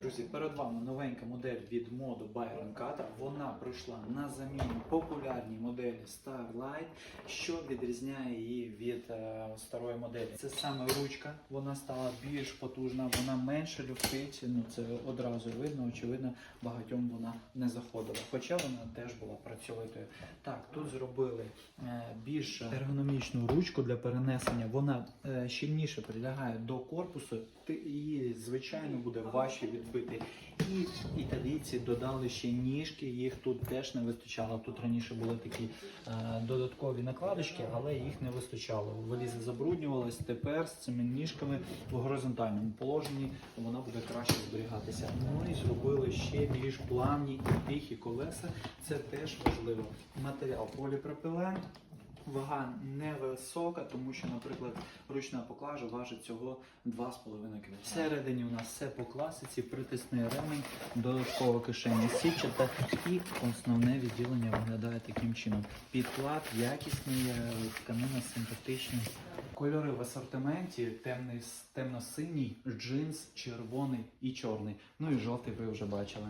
Друзі, перед вами новенька модель від моду Byron Cutter. Вона прийшла на заміну популярній моделі Starlight, що відрізняє її від е, старої моделі. Це саме ручка, вона стала більш потужна, вона менше люфтить. Ну це одразу видно, очевидно, багатьом вона не заходила. Хоча вона теж була працьовитою. Так, тут зробили е, більш ергономічну ручку для перенесення. Вона е, щільніше прилягає до корпусу, її звичайно буде важче відбити. І італійці додали ще ніжки, їх тут теж не вистачало. Тут раніше були такі е, додаткові накладочки, але їх не вистачало. Валіза забруднювалась. Тепер з цими ніжками в горизонтальному положенні вона буде краще зберігатися. Ну і зробили ще більш плавні і тихі колеса. Це теж важливо. Матеріал поліпропілен. Вага невисока, тому що, наприклад, ручна поклажа важить цього 2,5 кг. Всередині у нас все по класиці, притисний ремень, додаткова кишеня сітчата і основне відділення виглядає таким чином. Підклад якісний, е, тканина симпатична. Кольори в асортименті темний, темно-синій, джинс, червоний і чорний. Ну і жовтий ви вже бачили.